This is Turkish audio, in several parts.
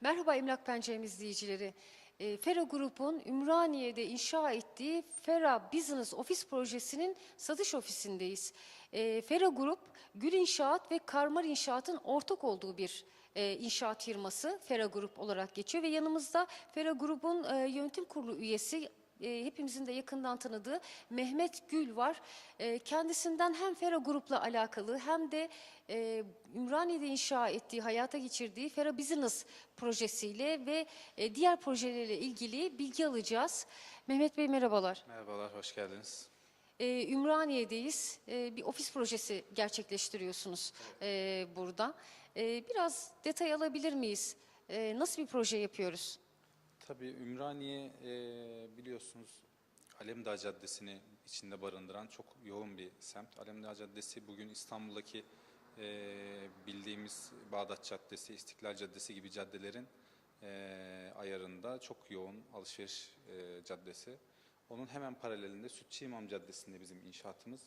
Merhaba Emlak Pencerem izleyicileri. E, Fera Grup'un Ümraniye'de inşa ettiği Fera Business Office projesinin satış ofisindeyiz. E, Fera Grup, Gül İnşaat ve Karmar İnşaat'ın ortak olduğu bir e, inşaat firması Fera Grup olarak geçiyor ve yanımızda Fera Grup'un e, yönetim kurulu üyesi e, hepimizin de yakından tanıdığı Mehmet Gül var. E, kendisinden hem Fera Grup'la alakalı hem de e, Ümraniye'de inşa ettiği, hayata geçirdiği Fera Business projesiyle ve e, diğer projelerle ilgili bilgi alacağız. Mehmet Bey merhabalar. Merhabalar, hoş geldiniz. E, Ümraniye'deyiz. E, bir ofis projesi gerçekleştiriyorsunuz e, burada. E, biraz detay alabilir miyiz? E, nasıl bir proje yapıyoruz? Tabii Ümraniye e, biliyorsunuz Alemdağ Caddesi'ni içinde barındıran çok yoğun bir semt. Alemdağ Caddesi bugün İstanbul'daki e, bildiğimiz Bağdat Caddesi, İstiklal Caddesi gibi caddelerin e, ayarında çok yoğun alışveriş e, caddesi. Onun hemen paralelinde Sütçü İmam Caddesi'nde bizim inşaatımız.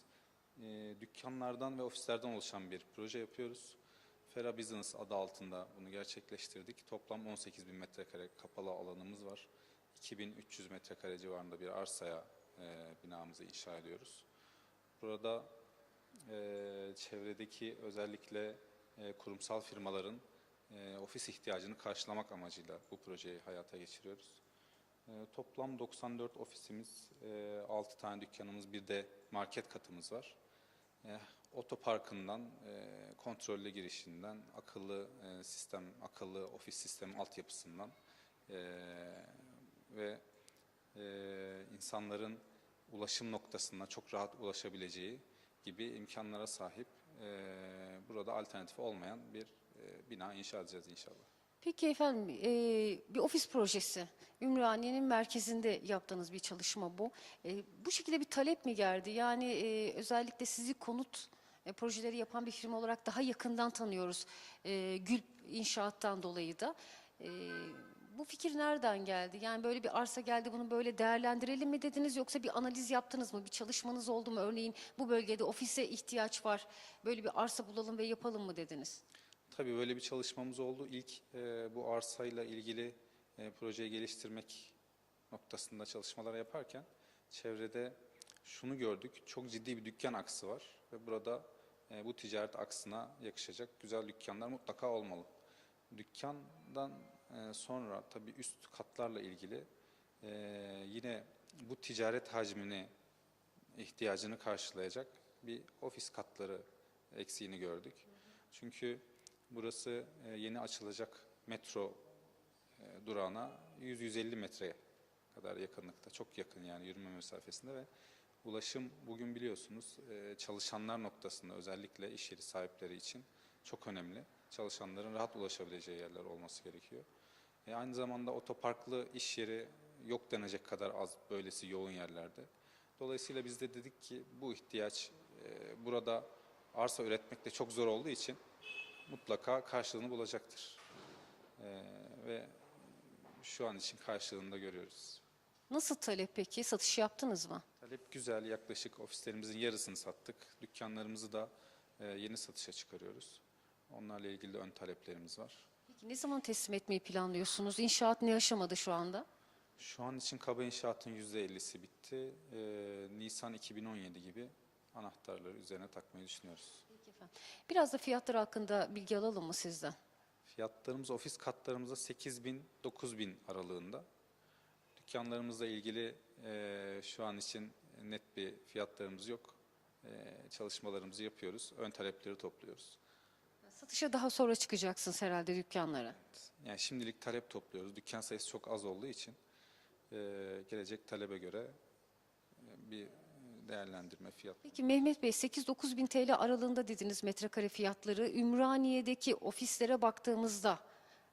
E, dükkanlardan ve ofislerden oluşan bir proje yapıyoruz. Fera Business adı altında bunu gerçekleştirdik. Toplam 18 bin metrekare kapalı alanımız var. 2300 metrekare civarında bir arsaya e, binamızı inşa ediyoruz. Burada e, çevredeki özellikle e, kurumsal firmaların e, ofis ihtiyacını karşılamak amacıyla bu projeyi hayata geçiriyoruz. E, toplam 94 ofisimiz, e, 6 tane dükkanımız, bir de market katımız var. E, otoparkından, e, kontrollü girişinden, akıllı e, sistem, akıllı ofis sistemi altyapısından e, ve e, insanların ulaşım noktasına çok rahat ulaşabileceği gibi imkanlara sahip e, burada alternatif olmayan bir e, bina inşa edeceğiz inşallah. Peki efendim, e, bir ofis projesi. Ümraniye'nin merkezinde yaptığınız bir çalışma bu. E, bu şekilde bir talep mi geldi? Yani e, özellikle sizi konut e, projeleri yapan bir firma olarak daha yakından tanıyoruz. E, Gül İnşaat'tan dolayı da. E, bu fikir nereden geldi? Yani böyle bir arsa geldi bunu böyle değerlendirelim mi dediniz yoksa bir analiz yaptınız mı? Bir çalışmanız oldu mu? Örneğin bu bölgede ofise ihtiyaç var. Böyle bir arsa bulalım ve yapalım mı dediniz? Tabii böyle bir çalışmamız oldu. İlk e, bu arsayla ilgili e, projeyi geliştirmek noktasında çalışmalar yaparken çevrede şunu gördük. Çok ciddi bir dükkan aksı var ve burada e, bu ticaret aksına yakışacak güzel dükkanlar mutlaka olmalı. Dükkandan e, sonra tabii üst katlarla ilgili e, yine bu ticaret hacmini ihtiyacını karşılayacak bir ofis katları eksiğini gördük. Çünkü burası e, yeni açılacak metro e, durağına 100-150 metreye kadar yakınlıkta. Çok yakın yani yürüme mesafesinde ve ulaşım bugün biliyorsunuz e, çalışanlar noktasında özellikle iş yeri sahipleri için çok önemli. Çalışanların rahat ulaşabileceği yerler olması gerekiyor. E, aynı zamanda otoparklı iş yeri yok denecek kadar az böylesi yoğun yerlerde. Dolayısıyla biz de dedik ki bu ihtiyaç e, burada arsa üretmek de çok zor olduğu için mutlaka karşılığını bulacaktır. E, ve şu an için karşılığını da görüyoruz. Nasıl talep peki? Satış yaptınız mı? Güzel. Yaklaşık ofislerimizin yarısını sattık. Dükkanlarımızı da e, yeni satışa çıkarıyoruz. Onlarla ilgili de ön taleplerimiz var. Peki ne zaman teslim etmeyi planlıyorsunuz? İnşaat ne aşamada şu anda? Şu an için kaba inşaatın %50'si bitti. E, Nisan 2017 gibi anahtarları üzerine takmayı düşünüyoruz. Peki efendim. Biraz da fiyatlar hakkında bilgi alalım mı sizden? Fiyatlarımız ofis katlarımızda 8 bin 9 bin aralığında. Dükkanlarımızla ilgili e, şu an için net bir fiyatlarımız yok. E, çalışmalarımızı yapıyoruz. Ön talepleri topluyoruz. Satışa daha sonra çıkacaksınız herhalde dükkanlara. Yani şimdilik talep topluyoruz. Dükkan sayısı çok az olduğu için e, gelecek talebe göre e, bir değerlendirme fiyat. Peki Mehmet Bey 8-9 bin TL aralığında dediniz metrekare fiyatları. Ümraniye'deki ofislere baktığımızda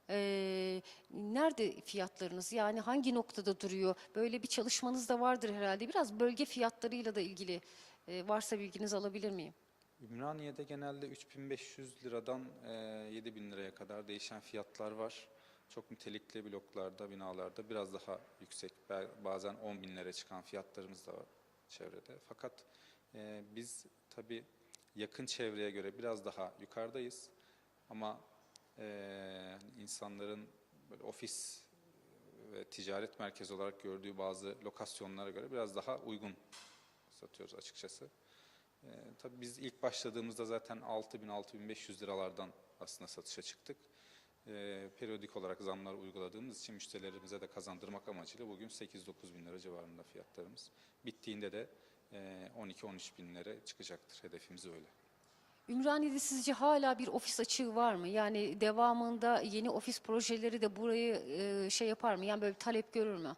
eee, nerede fiyatlarınız? Yani hangi noktada duruyor? Böyle bir çalışmanız da vardır herhalde. Biraz bölge fiyatlarıyla da ilgili eee, varsa bilginiz alabilir miyim? Ümraniye'de genelde 3500 liradan e, 7000 liraya kadar değişen fiyatlar var. Çok nitelikli bloklarda, binalarda biraz daha yüksek, ba- bazen 10 binlere çıkan fiyatlarımız da var çevrede. Fakat e, biz tabii yakın çevreye göre biraz daha yukarıdayız. Ama e, insanların böyle ofis ve ticaret merkezi olarak gördüğü bazı lokasyonlara göre biraz daha uygun satıyoruz açıkçası. Ee, tabii biz ilk başladığımızda zaten 6000-6500 liralardan aslında satışa çıktık. Ee, periyodik olarak zamlar uyguladığımız için müşterilerimize de kazandırmak amacıyla bugün 8-9 bin lira civarında fiyatlarımız. Bittiğinde de e, 12-13 bin lira çıkacaktır. Hedefimiz öyle. Ümraniye'de sizce hala bir ofis açığı var mı? Yani devamında yeni ofis projeleri de burayı e, şey yapar mı? Yani böyle bir talep görür mü?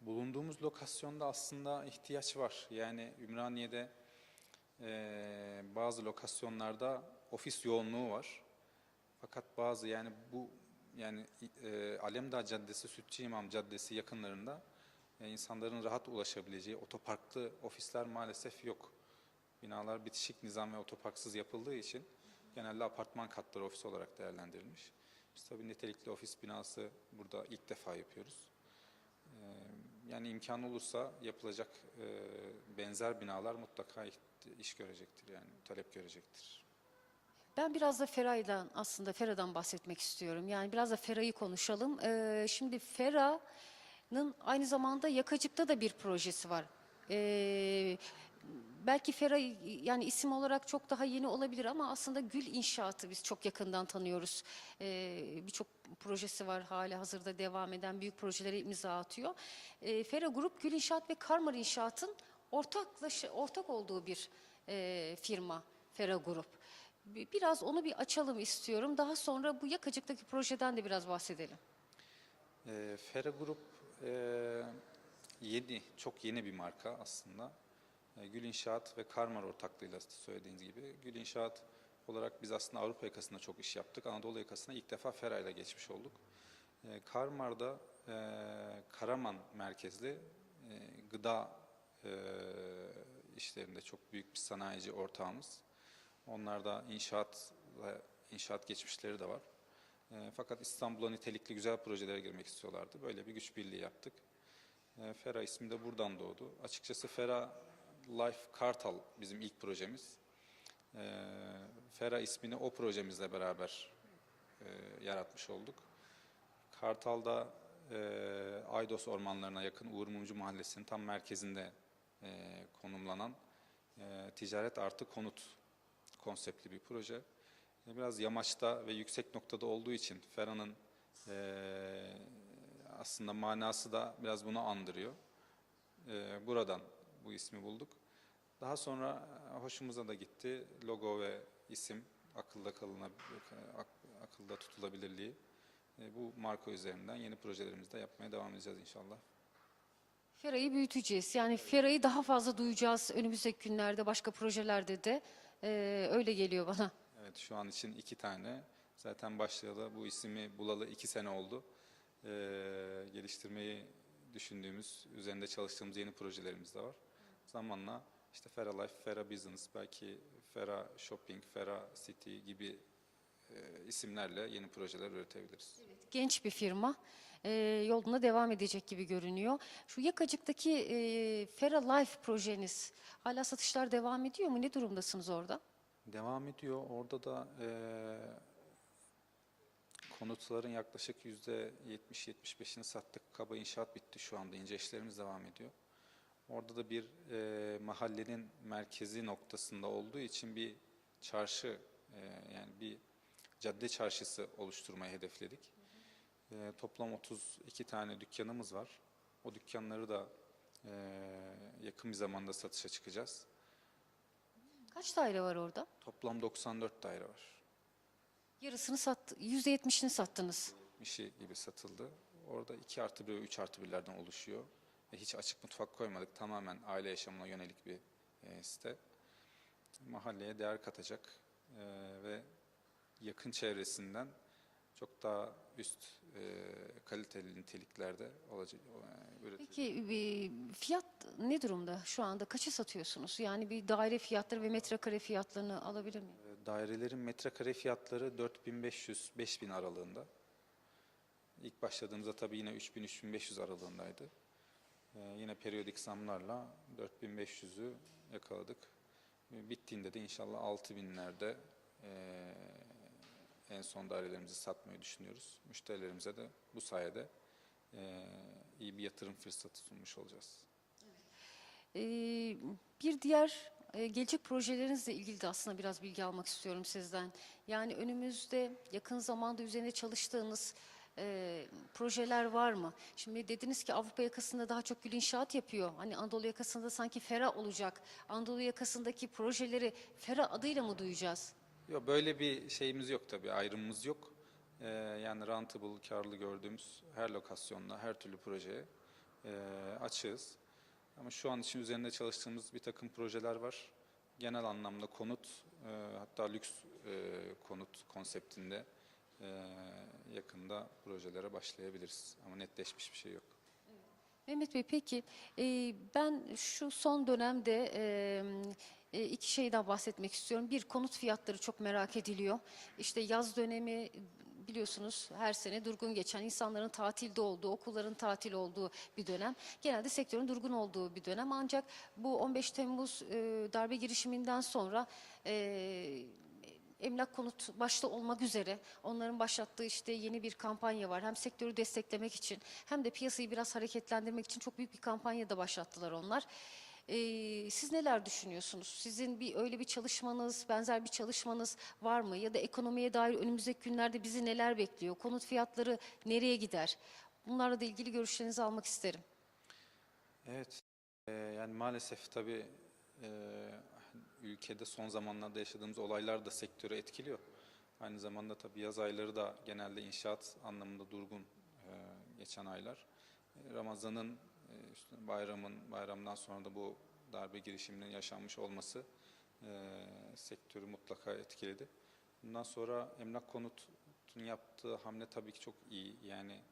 Bulunduğumuz lokasyonda aslında ihtiyaç var. Yani Ümraniye'de eee, bazı lokasyonlarda ofis yoğunluğu var. Fakat bazı yani bu yani eee Alemdağ Caddesi, Sütçü İmam Caddesi yakınlarında e, insanların rahat ulaşabileceği otoparklı ofisler maalesef yok. Binalar bitişik nizam ve otoparksız yapıldığı için genelde apartman katları ofis olarak değerlendirilmiş. Biz tabii nitelikli ofis binası burada ilk defa yapıyoruz. Ee, Yani imkan olursa yapılacak e, benzer binalar mutlaka iş görecektir yani talep görecektir. Ben biraz da Feray'dan aslında Fera'dan bahsetmek istiyorum. Yani biraz da Fera'yı konuşalım. Ee, şimdi Fera'nın aynı zamanda Yakacık'ta da bir projesi var. Ee, belki Fera yani isim olarak çok daha yeni olabilir ama aslında Gül İnşaatı biz çok yakından tanıyoruz. Ee, Birçok projesi var hala hazırda devam eden büyük projelere imza atıyor. Ee, Fera Grup Gül İnşaat ve Karmar İnşaat'ın ortak olduğu bir e, firma Fera Grup. Bi- Biraz onu bir açalım istiyorum. Daha sonra bu Yakacık'taki projeden de biraz bahsedelim. E, Fera Grup e, yeni, çok yeni bir marka aslında. E, Gül İnşaat ve Karmar ortaklığıyla söylediğiniz gibi. Gül İnşaat olarak biz aslında Avrupa yakasında çok iş yaptık. Anadolu yakasına ilk defa Fera ile geçmiş olduk. E, Karmar'da e, Karaman merkezli gıda işlerinde çok büyük bir sanayici ortağımız. Onlarda inşaat inşaat geçmişleri de var. Fakat İstanbul'a nitelikli güzel projelere girmek istiyorlardı. Böyle bir güç birliği yaptık. Fera ismi de buradan doğdu. Açıkçası Fera Life Kartal bizim ilk projemiz. E, Fera ismini o projemizle beraber e, yaratmış olduk. Kartal'da e, Aydos ormanlarına yakın Uğur Mumcu Mahallesi'nin tam merkezinde e, konumlanan e, ticaret artı konut konseptli bir proje. E, Biraz yamaçta ve yüksek noktada olduğu için Fera'nın e, aslında manası da biraz bunu andırıyor. E, buradan bu ismi bulduk. Daha sonra e, hoşumuza da gitti. Logo ve isim akılda kalına, ak- akılda tutulabilirliği. E, bu marka üzerinden yeni projelerimizde yapmaya devam edeceğiz inşallah. Fera'yı büyüteceğiz. Yani Fera'yı daha fazla duyacağız önümüzdeki günlerde başka projelerde de. Ee, öyle geliyor bana. Evet şu an için iki tane. Zaten başlayalı bu ismi bulalı iki sene oldu. Ee, geliştirmeyi düşündüğümüz, üzerinde çalıştığımız yeni projelerimiz de var. Zamanla işte Fera Life, Fera Business, belki Fera Shopping, Fera City gibi e, isimlerle yeni projeler üretebiliriz. Genç bir firma. Ee, yoluna devam edecek gibi görünüyor. Şu Yakacık'taki e, Fera Life projeniz hala satışlar devam ediyor mu? Ne durumdasınız orada? Devam ediyor. Orada da e, konutların yaklaşık yüzde 70-75'ini sattık. Kaba inşaat bitti şu anda. İnce işlerimiz devam ediyor. Orada da bir e, mahallenin merkezi noktasında olduğu için bir çarşı e, yani bir cadde çarşısı oluşturmayı hedefledik. E, toplam 32 tane dükkanımız var. O dükkanları da e, yakın bir zamanda satışa çıkacağız. Kaç daire var orada? Toplam 94 daire var. Yarısını sattı, %70'ini sattınız. işi gibi satıldı. Orada 2 artı 1 ve 3 artı 1'lerden oluşuyor. Hiç açık mutfak koymadık. Tamamen aile yaşamına yönelik bir e, site. Mahalleye değer katacak e, ve yakın çevresinden çok daha üst e, kaliteli niteliklerde olacak. E. Peki bir fiyat ne durumda şu anda? Kaça satıyorsunuz? Yani bir daire fiyatları ve metrekare fiyatlarını alabilir miyim? E, Dairelerin metrekare fiyatları 4500-5000 aralığında. İlk başladığımızda tabii yine 3000-3500 aralığındaydı. Ee, yine periyodik zamlarla 4500'ü yakaladık. Ve Bittiğinde de inşallah 6000'lerde e, en son dairelerimizi satmayı düşünüyoruz. Müşterilerimize de bu sayede iyi bir yatırım fırsatı sunmuş olacağız. Ee, bir diğer e, gelecek projelerinizle ilgili de aslında biraz bilgi almak istiyorum sizden. Yani önümüzde yakın zamanda üzerine çalıştığınız e, projeler var mı? Şimdi dediniz ki Avrupa yakasında daha çok gül inşaat yapıyor. Hani Anadolu yakasında sanki Fera olacak. Anadolu yakasındaki projeleri Fera adıyla mı duyacağız? Yok böyle bir şeyimiz yok tabii, ayrımımız yok. Ee, yani rentable, karlı gördüğümüz her lokasyonla, her türlü projeye e, açığız. Ama şu an için üzerinde çalıştığımız bir takım projeler var. Genel anlamda konut, e, hatta lüks e, konut konseptinde yakında projelere başlayabiliriz. Ama netleşmiş bir şey yok. Mehmet Bey peki e, ben şu son dönemde e, e, iki şeyden bahsetmek istiyorum. Bir konut fiyatları çok merak ediliyor. İşte yaz dönemi biliyorsunuz her sene durgun geçen insanların tatilde olduğu, okulların tatil olduğu bir dönem. Genelde sektörün durgun olduğu bir dönem. Ancak bu 15 Temmuz darbe girişiminden sonra Emlak konut başta olmak üzere onların başlattığı işte yeni bir kampanya var. Hem sektörü desteklemek için hem de piyasayı biraz hareketlendirmek için çok büyük bir kampanya da başlattılar onlar. Ee, siz neler düşünüyorsunuz? Sizin bir öyle bir çalışmanız, benzer bir çalışmanız var mı? Ya da ekonomiye dair önümüzdeki günlerde bizi neler bekliyor? Konut fiyatları nereye gider? Bunlarla da ilgili görüşlerinizi almak isterim. Evet, e, yani maalesef tabii e, ülkede son zamanlarda yaşadığımız olaylar da sektörü etkiliyor. Aynı zamanda tabii yaz ayları da genelde inşaat anlamında durgun e, geçen aylar. E, Ramazan'ın, e, işte bayramın, bayramdan sonra da bu darbe girişiminin yaşanmış olması e, sektörü mutlaka etkiledi. Bundan sonra emlak konutun yaptığı hamle tabii ki çok iyi. Yani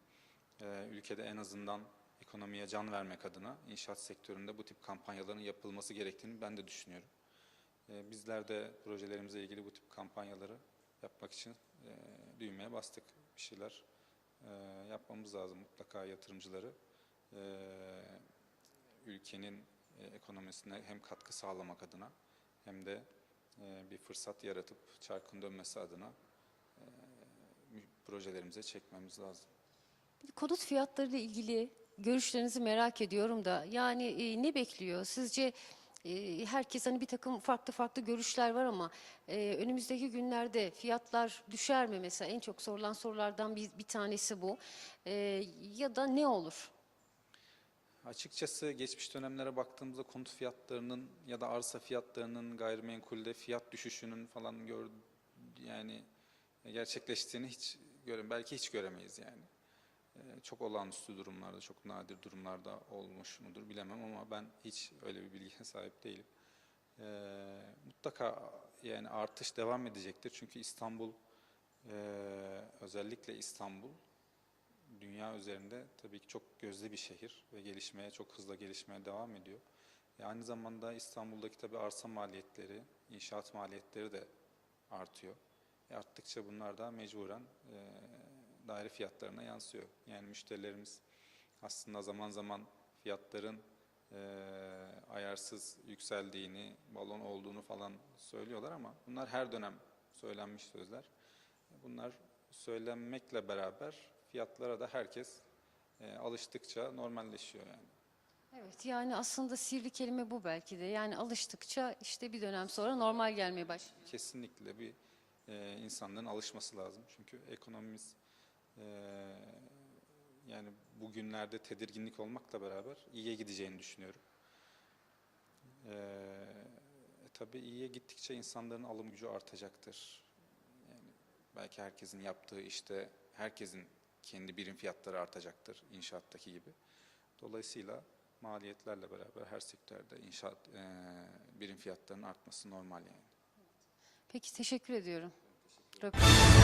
e, ülkede en azından ekonomiye can vermek adına inşaat sektöründe bu tip kampanyaların yapılması gerektiğini ben de düşünüyorum. E, bizler de projelerimize ilgili bu tip kampanyaları yapmak için e, düğmeye bastık. Bir şeyler e, yapmamız lazım mutlaka yatırımcıları. E, ülkenin ekonomisine hem katkı sağlamak adına hem de bir fırsat yaratıp çarkın dönmesi adına projelerimize çekmemiz lazım. Konut fiyatları ile ilgili görüşlerinizi merak ediyorum da yani ne bekliyor? Sizce e, herkes hani bir takım farklı farklı görüşler var ama e, önümüzdeki günlerde fiyatlar düşer mi mesela? En çok sorulan sorulardan bir, bir tanesi bu. E, ya da ne olur? Açıkçası geçmiş dönemlere baktığımızda konut fiyatlarının ya da arsa fiyatlarının gayrimenkulde fiyat düşüşünün falan gör, yani gerçekleştiğini hiç göre belki hiç göremeyiz yani. Ee, Çok olağanüstü durumlarda, çok nadir durumlarda olmuş mudur bilemem ama ben hiç öyle bir bilgiye sahip değilim. Ee, mutlaka yani artış devam edecektir çünkü İstanbul e, özellikle İstanbul dünya üzerinde tabii ki çok gözde bir şehir ve gelişmeye çok hızlı gelişmeye devam ediyor. E aynı zamanda İstanbul'daki tabii arsa maliyetleri, inşaat maliyetleri de artıyor. E arttıkça bunlar da mecburen e, daire fiyatlarına yansıyor. Yani müşterilerimiz aslında zaman zaman fiyatların e, ayarsız yükseldiğini, balon olduğunu falan söylüyorlar ama bunlar her dönem söylenmiş sözler. Bunlar söylenmekle beraber fiyatlara da herkes e, alıştıkça normalleşiyor yani. Evet yani aslında sivri kelime bu belki de. Yani alıştıkça işte bir dönem sonra normal gelmeye başlıyor. Kesinlikle bir e, insanların alışması lazım. Çünkü ekonomimiz e, yani bugünlerde tedirginlik olmakla beraber iyiye gideceğini düşünüyorum. E, e, tabii iyiye gittikçe insanların alım gücü artacaktır. Yani belki herkesin yaptığı işte herkesin kendi birim fiyatları artacaktır inşaattaki gibi. Dolayısıyla maliyetlerle beraber her sektörde inşaat e, birim fiyatlarının artması normal yani. Peki teşekkür ediyorum. Röportaj-